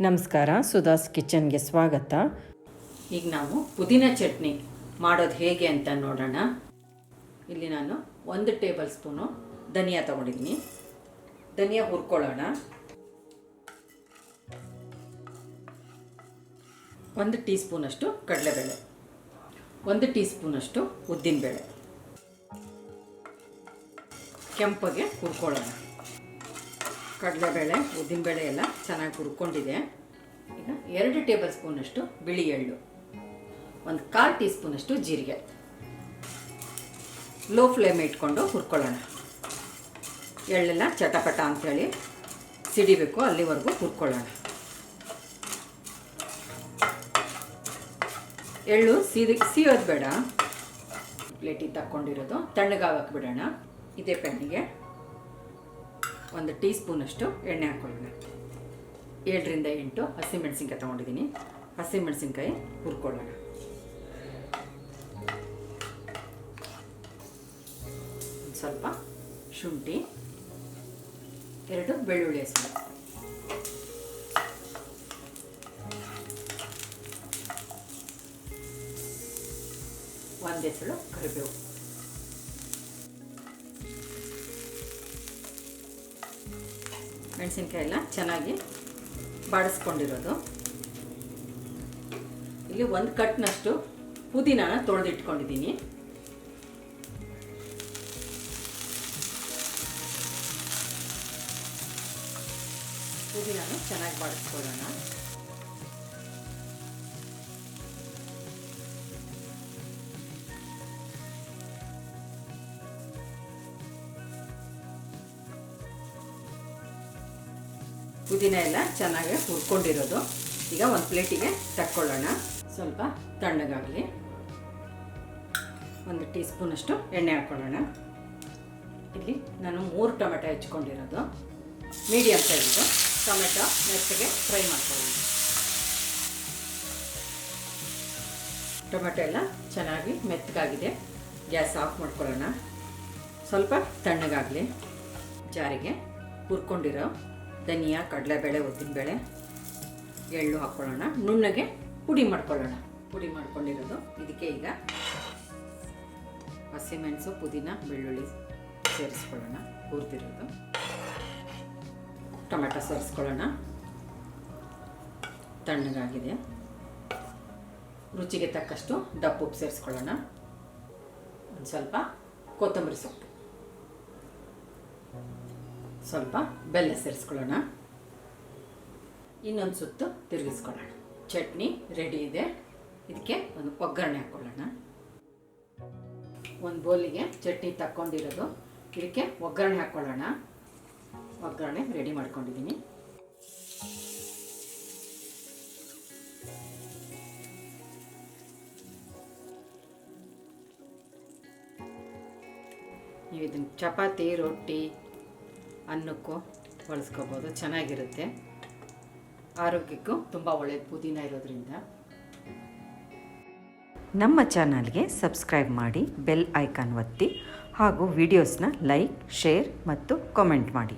ನಮಸ್ಕಾರ ಸುಧಾಸ್ ಕಿಚನ್ಗೆ ಸ್ವಾಗತ. ಈಗ ನಾವು ಪುದೀನ ಚಟ್ನಿ ಮಾಡೋದು ಹೇಗೆ ಅಂತ ನೋಡೋಣ. ಇಲ್ಲಿ ನಾನು ಒಂದು ಟೇಬಲ್ ಸ್ಪೂನು ಧನಿಯಾ ತೊಗೊಂಡಿದ್ದೀನಿ. ಧನಿಯಾ ಹುರ್ಕೊಳ್ಳೋಣ. ಒಂದು ಟೀ ಸ್ಪೂನಷ್ಟು ಕಡಲೆಬೇಳೆ. ಒಂದು ಟೀ ಸ್ಪೂನಷ್ಟು ಉದ್ದಿನಬೇಳೆ. ಕೆಂಪಗೆ ಹುರ್ಕೊಳ್ಳೋಣ. ಕಡಲೆಬೇಳೆ ಉದ್ದಿನಬೇಳೆ ಎಲ್ಲ ಚೆನ್ನಾಗಿ ಹುರ್ಕೊಂಡಿದೆ. ಈಗ ಎರಡು ಟೇಬಲ್ ಸ್ಪೂನಷ್ಟು ಬಿಳಿ ಎಳ್ಳು, ಒಂದು ಕಾಲು ಟೀ ಸ್ಪೂನಷ್ಟು ಜೀರಿಗೆ. ಲೋ ಫ್ಲೇಮ್ ಇಟ್ಕೊಂಡು ಹುರ್ಕೊಳ್ಳೋಣ. ಎಳ್ಳೆಲ್ಲ ಚಟಪಟ ಅಂಥೇಳಿ ಸಿಡಿಬೇಕು, ಅಲ್ಲಿವರೆಗೂ ಹುರ್ಕೊಳ್ಳೋಣ. ಎಳ್ಳು ಸೀದಿ, ಸೀಯೋದು ಬೇಡ. ಪ್ಲೇಟಿಗೆ ತಕ್ಕೊಂಡಿರೋದು ತಣ್ಣಗಾಗಕ್ಕೆ ಬಿಡೋಣ ಇದೇ ಪ್ಯಾನಿಗೆ. ಒಂದು ಟೀ ಸ್ಪೂನಷ್ಟು ಎಣ್ಣೆ ಹಾಕ್ಕೊಳ್ಳೋಣ. ಏಳರಿಂದ ಎಂಟು ಹಸಿಮೆಣಸಿನ್ಕಾಯಿ ತೊಗೊಂಡಿದ್ದೀನಿ. ಹಸಿಮೆಣಸಿನ್ಕಾಯಿ ಹುರ್ಕೊಳ್ಳೋಣ. ಸ್ವಲ್ಪ ಶುಂಠಿ, ಎರಡು ಬೆಳ್ಳುಳ್ಳಿ ಹೆಸರು ಒಂದು ಹೆಸರು ಕರಿಬೇವು. ಮೆಣಸಿನ್ಕಾಯಿ ಎಲ್ಲ ಚೆನ್ನಾಗಿ ಬಾಡಿಸ್ಕೊಂಡಿರೋದು. ಇಲ್ಲಿ ಒಂದು ಕಟ್ನಷ್ಟು ಪುದೀನಾನ ತೊಳೆದಿಟ್ಕೊಂಡಿದ್ದೀನಿ. ಪುದೀನ ಚೆನ್ನಾಗಿ ಬಾಡಿಸ್ಕೊಳ್ಳೋಣ. ಪುದೀನ ಎಲ್ಲ ಚೆನ್ನಾಗಿ ಹುರ್ಕೊಂಡಿರೋದು. ಈಗ ಒಂದು ಪ್ಲೇಟಿಗೆ ತಕ್ಕೊಳ್ಳೋಣ. ಸ್ವಲ್ಪ ತಣ್ಣಗಾಗಲಿ. ಒಂದು ಟೀ ಸ್ಪೂನಷ್ಟು ಎಣ್ಣೆ ಹಾಕ್ಕೊಳ್ಳೋಣ ಇಲ್ಲಿ ನಾನು ಮೂರು ಟೊಮೆಟೊ ಹೆಚ್ಕೊಂಡಿರೋದು. ಮೀಡಿಯಮ್ ಸೈಜು ಟೊಮೆಟೊ ಮೆತ್ತಗೆ ಫ್ರೈ ಮಾಡ್ಕೊಳ್ಳೋಣ. ಟೊಮೆಟೊ ಎಲ್ಲ ಚೆನ್ನಾಗಿ ಮೆತ್ತಗಾಗಿದೆ. ಗ್ಯಾಸ್ ಆಫ್ ಮಾಡ್ಕೊಳ್ಳೋಣ. ಸ್ವಲ್ಪ ತಣ್ಣಗಾಗಲಿ. ಜಾರಿಗೆ ಹುರ್ಕೊಂಡಿರೋ ಧನಿಯಾ, ಕಡಲೆಬೇಳೆ, ಉದ್ದಿನಬೇಳೆ, ಎಳ್ಳು ಹಾಕ್ಕೊಳ್ಳೋಣ ನುಣ್ಣಗೆ ಪುಡಿ ಮಾಡ್ಕೊಳ್ಳೋಣ. ಪುಡಿ ಮಾಡ್ಕೊಂಡಿರೋದು. ಇದಕ್ಕೆ ಈಗ ಹಸಿಮೆಣಸು, ಪುದೀನ, ಬೆಳ್ಳುಳ್ಳಿ ಸೇರಿಸ್ಕೊಳ್ಳೋಣ. ಹುರಿದಿರೋದು. ಟೊಮೆಟೊ ಸೇರಿಸ್ಕೊಳ್ಳೋಣ. ತಣ್ಣಗಾಗಿದೆ. ರುಚಿಗೆ ತಕ್ಕಷ್ಟು ಡಪ್ಪು ಉಪ್ಪು ಸೇರಿಸ್ಕೊಳ್ಳೋಣ. ಒಂದು ಸ್ವಲ್ಪ ಕೊತ್ತಂಬರಿ ಸೊಪ್ಪು. ಸ್ವಲ್ಪ ಬೆಲ್ಲ ಸೇರಿಸ್ಕೊಳ್ಳೋಣ. ಇನ್ನೊಂದು ಸುತ್ತು ತಿರುಗಿಸ್ಕೊಳ್ಳೋಣ. ಚಟ್ನಿ ರೆಡಿ ಇದೆ. ಇದಕ್ಕೆ ಒಂದು ಒಗ್ಗರಣೆ ಹಾಕ್ಕೊಳ್ಳೋಣ. ಒಂದು ಬೋಲಿಗೆ ಚಟ್ನಿ ತಕ್ಕೊಂಡಿರೋದು. ಇದಕ್ಕೆ ಒಗ್ಗರಣೆ ಹಾಕ್ಕೊಳ್ಳೋಣ. ಒಗ್ಗರಣೆ ರೆಡಿ ಮಾಡ್ಕೊಂಡಿದ್ದೀನಿ. ನೀವು ಇದನ್ನು ಚಪಾತಿ, ರೊಟ್ಟಿ ಅನ್ನಕ್ಕೂ ಬಳಸ್ಕೋಬೋದು, ಚೆನ್ನಾಗಿರುತ್ತೆ. ಆರೋಗ್ಯಕ್ಕೂ ತುಂಬ ಒಳ್ಳೆಯದು ಪುದೀನ ಇರೋದ್ರಿಂದ. ನಮ್ಮ ಚಾನಲ್ಗೆ ಸಬ್ಸ್ಕ್ರೈಬ್ ಮಾಡಿ ಬೆಲ್ ಐಕಾನ್ ಒತ್ತಿ ಹಾಗೂ ವಿಡಿಯೋಸ್ನ ಲೈಕ್, ಶೇರ್ ಮತ್ತು ಕಾಮೆಂಟ್ ಮಾಡಿ.